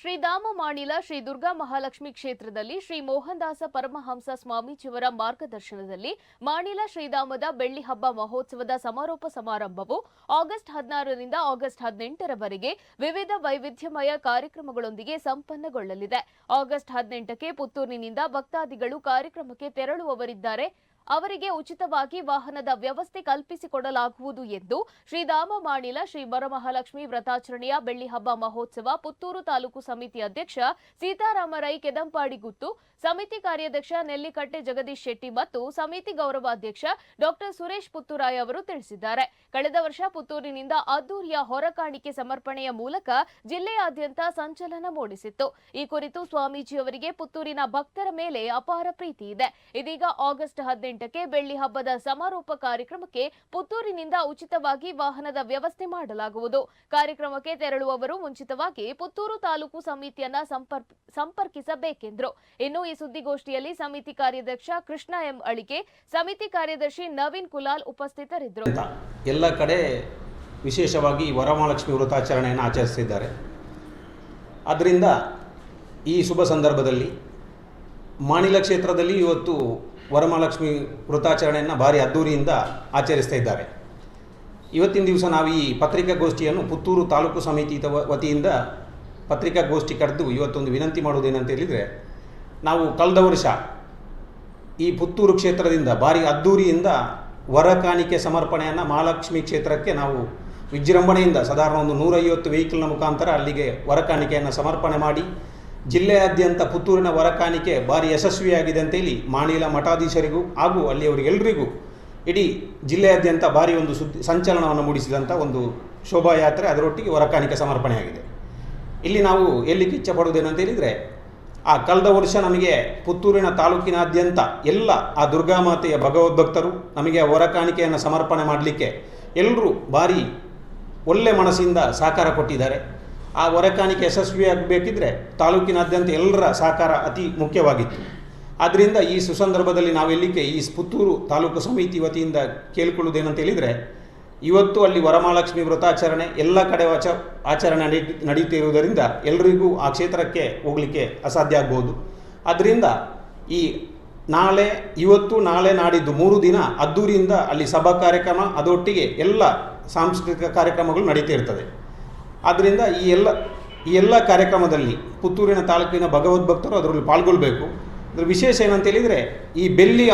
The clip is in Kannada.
ಶ್ರೀಧಾಮ ಮಾಣಿಲ ಶ್ರೀ ದುರ್ಗಾ ಮಹಾಲಕ್ಷ್ಮಿ ಕ್ಷೇತ್ರದಲ್ಲಿ ಶ್ರೀ ಮೋಹನ್ದಾಸ ಪರಮಹಂಸ ಸ್ವಾಮೀಜಿಯವರ ಮಾರ್ಗದರ್ಶನದಲ್ಲಿ ಮಾಣಿಲ ಶ್ರೀಧಾಮದ ಬೆಳ್ಳಿ ಹಬ್ಬ ಮಹೋತ್ಸವದ ಸಮಾರೋಪ ಸಮಾರಂಭವು ಆಗಸ್ಟ್ ಹದಿನಾರರಿಂದ ಆಗಸ್ಟ್ ಹದಿನೆಂಟರವರೆಗೆ ವಿವಿಧ ವೈವಿಧ್ಯಮಯ ಕಾರ್ಯಕ್ರಮಗಳೊಂದಿಗೆ ಸಂಪನ್ನಗೊಳ್ಳಲಿದೆ. ಆಗಸ್ಟ್ ಹದಿನೆಂಟಕ್ಕೆ ಪುತ್ತೂರಿನಿಂದ ಭಕ್ತಾದಿಗಳು ಕಾರ್ಯಕ್ರಮಕ್ಕೆ ತೆರಳುವವರಿದ್ದಾರೆ. ಅವರಿಗೆ ಉಚಿತವಾಗಿ ವಾಹನದ ವ್ಯವಸ್ಥೆ ಕಲ್ಪಿಸಿಕೊಡಲಾಗುವುದು ಎಂದು ಶ್ರೀಧಾಮ ಮಾಣಿಲ ಶ್ರೀ ವರಮಹಾಲಕ್ಷ್ಮಿ ವ್ರತಾಚರಣೆಯ ಬೆಳ್ಳಿಹಬ್ಬ ಮಹೋತ್ಸವ ಪುತ್ತೂರು ತಾಲೂಕು ಸಮಿತಿ ಅಧ್ಯಕ್ಷ ಸೀತಾರಾಮರೈ ರೈ ಕೆದಂಪಾಡಿ ಗುತ್ತು, ಸಮಿತಿ ಕಾರ್ಯಾಧ್ಯಕ್ಷ ನೆಲ್ಲಿಕಟ್ಟೆ ಜಗದೀಶ್ ಶೆಟ್ಟಿ ಮತ್ತು ಸಮಿತಿ ಗೌರವಾಧ್ಯಕ್ಷ ಡಾಕ್ಟರ್ ಸುರೇಶ್ ಪುತ್ತೂರಾಯ್ ಅವರು ತಿಳಿಸಿದ್ದಾರೆ. ಕಳೆದ ವರ್ಷ ಪುತ್ತೂರಿನಿಂದ ಅದ್ದೂರಿಯ ಹೊರಕಾಣಿಕೆ ಸಮರ್ಪಣೆಯ ಮೂಲಕ ಜಿಲ್ಲೆಯಾದ್ಯಂತ ಸಂಚಲನ ಮೂಡಿಸಿತ್ತು. ಈ ಕುರಿತು ಸ್ವಾಮೀಜಿಯವರಿಗೆ ಪುತ್ತೂರಿನ ಭಕ್ತರ ಮೇಲೆ ಅಪಾರ ಪ್ರೀತಿ ಇದೆ. ಇದೀಗ ಆಗಸ್ಟ್ ಹದಿನೆಂಟಕ್ಕೆ ಬೆಳ್ಳಿ ಹಬ್ಬದ ಸಮಾರೋಪ ಕಾರ್ಯಕ್ರಮಕ್ಕೆ ಪುತ್ತೂರಿನಿಂದ ಉಚಿತವಾಗಿ ವಾಹನದ ವ್ಯವಸ್ಥೆ ಮಾಡಲಾಗುವುದು. ಕಾರ್ಯಕ್ರಮಕ್ಕೆ ತೆರಳುವವರು ಮುಂಚಿತವಾಗಿ ಪುತ್ತೂರು ತಾಲೂಕು ಸಮಿತಿಯನ್ನ ಸಂಪರ್ಕ ಸಂಪರ್ಕಿಸಬೇಕೆಂದರು. ಇನ್ನು ಈ ಸುದ್ದಿಗೋಷ್ಠಿಯಲ್ಲಿ ಸಮಿತಿ ಕಾರ್ಯಾಧ್ಯಕ್ಷ ಕೃಷ್ಣ ಎಂ ಅಳಿಕೆ ಸಮಿತಿ ಕಾರ್ಯದರ್ಶಿ ನವೀನ್ ಕುಲಾಲ್ ಉಪಸ್ಥಿತರಿದ್ದರು. ಎಲ್ಲ ಕಡೆ ವಿಶೇಷವಾಗಿ ವರಮಹಾಲಕ್ಷ್ಮಿ ವ್ರತಾಚರಣೆಯನ್ನು ಆಚರಿಸಿದ್ದಾರೆ ಆದ್ದರಿಂದ ಈ ಶುಭ ಸಂದರ್ಭದಲ್ಲಿ ಮಾಣಿಲ ಕ್ಷೇತ್ರದಲ್ಲಿ ಇವತ್ತು ವರಮಹಾಲಕ್ಷ್ಮಿ ವೃತಾಚರಣೆಯನ್ನು ಭಾರಿ ಅದ್ದೂರಿಯಿಂದ ಆಚರಿಸ್ತಾ ಇದ್ದಾರೆ. ಇವತ್ತಿನ ದಿವಸ ನಾವು ಈ ಪತ್ರಿಕಾಗೋಷ್ಠಿಯನ್ನು ಪುತ್ತೂರು ತಾಲೂಕು ಸಮಿತಿ ವತಿಯಿಂದ ಪತ್ರಿಕಾಗೋಷ್ಠಿ ಕರೆದು ಇವತ್ತೊಂದು ವಿನಂತಿ ಮಾಡುವುದೇನಂತ ಹೇಳಿದರೆ, ನಾವು ಕಳೆದ ವರ್ಷ ಈ ಪುತ್ತೂರು ಕ್ಷೇತ್ರದಿಂದ ಭಾರಿ ಅದ್ದೂರಿಯಿಂದ ವರ ಕಾಣಿಕೆ ಸಮರ್ಪಣೆಯನ್ನು ಮಹಾಲಕ್ಷ್ಮಿ ಕ್ಷೇತ್ರಕ್ಕೆ ನಾವು ವಿಜೃಂಭಣೆಯಿಂದ ಸಾಧಾರಣ ಒಂದು ನೂರೈವತ್ತು ವೆಹಿಕಲ್ನ ಮುಖಾಂತರ ಅಲ್ಲಿಗೆ ವರ ಕಾಣಿಕೆಯನ್ನು ಸಮರ್ಪಣೆ ಮಾಡಿ ಜಿಲ್ಲೆಯಾದ್ಯಂತ ಪುತ್ತೂರಿನ ವರ ಕಾಣಿಕೆ ಭಾರಿ ಯಶಸ್ವಿಯಾಗಿದೆ ಅಂತೇಳಿ ಮಾಣಿಲ ಮಠಾಧೀಶರಿಗೂ ಹಾಗೂ ಅಲ್ಲಿಯವರಿಗೆಲ್ಲರಿಗೂ ಇಡೀ ಜಿಲ್ಲೆಯಾದ್ಯಂತ ಭಾರಿ ಒಂದು ಸುದ್ದಿ ಸಂಚಲನವನ್ನು ಮೂಡಿಸಿದಂಥ ಒಂದು ಶೋಭಾಯಾತ್ರೆ, ಅದರೊಟ್ಟಿಗೆ ವರಕಾಣಿಕೆ ಸಮರ್ಪಣೆಯಾಗಿದೆ. ಇಲ್ಲಿ ನಾವು ಎಲ್ಲಿ ಕಿಚ್ಚ ಪಡುವುದೇನಂತ ಹೇಳಿದರೆ, ಆ ಕಳೆದ ವರ್ಷ ನಮಗೆ ಪುತ್ತೂರಿನ ತಾಲೂಕಿನಾದ್ಯಂತ ಎಲ್ಲ ಆ ದುರ್ಗಾಮಾತೆಯ ಭಗವದ್ಭಕ್ತರು ನಮಗೆ ವರಕಾಣಿಕೆಯನ್ನು ವರ ಕಾಣಿಕೆಯನ್ನು ಸಮರ್ಪಣೆ ಮಾಡಲಿಕ್ಕೆ ಎಲ್ಲರೂ ಭಾರಿ ಒಳ್ಳೆ ಮನಸ್ಸಿಂದ ಸಹಕಾರ ಕೊಟ್ಟಿದ್ದಾರೆ. ಆ ಹೊರೆಕಾಣಿಕೆ ಕಾಣಿಕೆ ಯಶಸ್ವಿಯಾಗಬೇಕಿದ್ರೆ ತಾಲೂಕಿನಾದ್ಯಂತ ಎಲ್ಲರ ಸಹಕಾರ ಅತಿ ಮುಖ್ಯವಾಗಿತ್ತು. ಆದ್ದರಿಂದ ಈ ಸುಸಂದರ್ಭದಲ್ಲಿ ನಾವೆಲ್ಲಿಗೆ ಈ ಪುತ್ತೂರು ತಾಲೂಕು ಸಮಿತಿ ವತಿಯಿಂದ ಕೇಳಿಕೊಳ್ಳುವುದೇನಂತ ಹೇಳಿದರೆ, ಇವತ್ತು ಅಲ್ಲಿ ವರಮಹಾಲಕ್ಷ್ಮಿ ವ್ರತಾಚರಣೆ ಎಲ್ಲ ಕಡೆ ಆಚ ಆಚರಣೆ ನಡಿ ನಡೀತಿರುವುದರಿಂದ ಎಲ್ಲರಿಗೂ ಆ ಕ್ಷೇತ್ರಕ್ಕೆ ಹೋಗಲಿಕ್ಕೆ ಅಸಾಧ್ಯ ಆಗ್ಬೋದು. ಅದರಿಂದ ಈ ನಾಳೆ, ಇವತ್ತು ನಾಳೆ ನಾಡಿದ್ದು ಮೂರು ದಿನ ಅದ್ದೂರಿಯಿಂದ ಅಲ್ಲಿ ಸಭಾ ಕಾರ್ಯಕ್ರಮ, ಅದೊಟ್ಟಿಗೆ ಎಲ್ಲ ಸಾಂಸ್ಕೃತಿಕ ಕಾರ್ಯಕ್ರಮಗಳು ನಡೀತಾ ಆದ್ದರಿಂದ ಈ ಎಲ್ಲ ಈ ಎಲ್ಲ ಕಾರ್ಯಕ್ರಮದಲ್ಲಿ ಪುತ್ತೂರಿನ ತಾಲೂಕಿನ ಭಗವದ್ಭಕ್ತರು ಅದರಲ್ಲಿ ಪಾಲ್ಗೊಳ್ಬೇಕು. ಅದರ ವಿಶೇಷ ಏನಂತ ಹೇಳಿದರೆ ಈ ಬೆಳ್ಳಿ